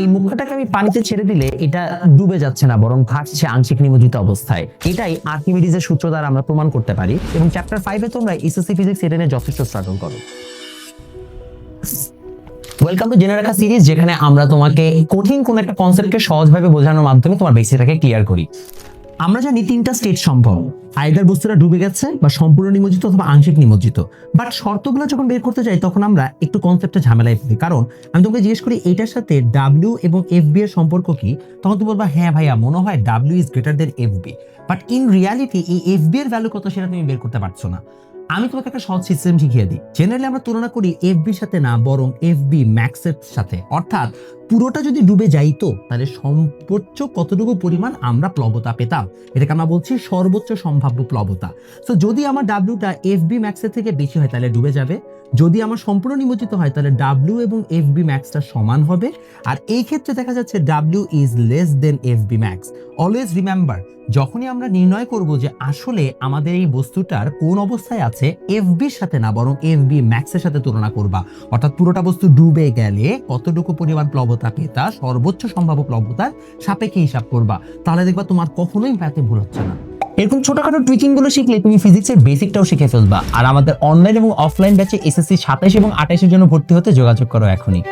এই মুখটাকে আমি পানিতে ছেড়ে দিলে এটা ডুবে যাচ্ছে না, বরং ভাসছে আংশিক নিমজ্জিত অবস্থায়। এটাই আর্কিমিডিজের সূত্র দ্বারা আমরা প্রমাণ করতে পারি। এবং চ্যাপ্টার ফাইভে তোমরা এসএসসি ফিজিক্স এটা নিয়ে যথেষ্ট স্ট্রাগল করো। ওয়েলকাম টু জেনে রাখা সিরিজ যেখানে আমরা তোমাকে কঠিন কোন একটা কনসেপ্টকে সহজভাবে বোঝানোর মাধ্যমে তোমার বেসিকটাকে ক্লিয়ার করি। আমরা জানি তিনটা স্টেট সম্ভব। আইদার বস্তুটা ডুবে গেছে বা সম্পূর্ণ নিমজ্জিত অথবা আংশিক নিমজ্জিত। বাট শর্তগুলো যখন বের করতে যাই, তখন আমরা একটু কনসেপ্টে ঝামেলায় পড়ি। কারণ আমি তোমাকে জিজ্ঞেস করি, এটার সাথে ডাব্লিউ এবং এফ বি এর সম্পর্ক কি? তখন তুমি বলবা হ্যাঁ ভাইয়া, মনে হয় W is greater than F B but in reality এই এফ বি এর ভ্যালু কত সেটা তুমি বের করতে পারছ না। আমি তোমাকে একটা সহজ সিস্টেম শিখিয়ে দিই। জেনারেলি আমরা তুলনা করি এফ বির সাথে না, বরং এফ বি ম্যাক্সের সাথে। অর্থাৎ পুরোটা যদি ডুবে যাইতো তাহলে সর্বোচ্চ কতটুকু পরিমাণ আমরা প্লবতা পেতাম? এটাকে আমরা বলছি সর্বোচ্চ সম্ভাব্য প্লবতা। তো যদি আমার ডাব্লিউটা এফ বি ম্যাক্সের থেকে বেশি হয়, তাহলে ডুবে যাবে। যদি আমার সম্পূর্ণ নিমজ্জিত হয়, তাহলে ডাব্লিউ এবং এফ বি ম্যাক্সটা সমান হবে। আর এই ক্ষেত্রে দেখা যাচ্ছে W is less than F B max always remember যখনই আমরা নির্ণয় করব যে আসলে আমাদের এই বস্তুটার কোন অবস্থায় আছে এফ বির সাথে না, বরং এফ বি ম্যাক্সের সাথে তুলনা করবা। অর্থাৎ পুরোটা বস্তু ডুবে গেলে কতটুকু পরিমাণ প্লবতা পেতা, সর্বোচ্চ সম্ভাব্য প্লবতার সাপেক্ষে হিসাব করবা। তাহলে দেখবা তোমার কখনোই ম্যাথে ভুল হচ্ছে না। এরকম ছোটখাটো টুইকিংগুলো শিখলে তুমি ফিজিক্সের বেসিকটাও শিখে ফেলবা। আর আমাদের অনলাইন এবং অফলাইন ব্যাচে এসএসসি সাতাইশ এবং আঠাইশের জন্য ভর্তি হতে যোগাযোগ করো এখনই।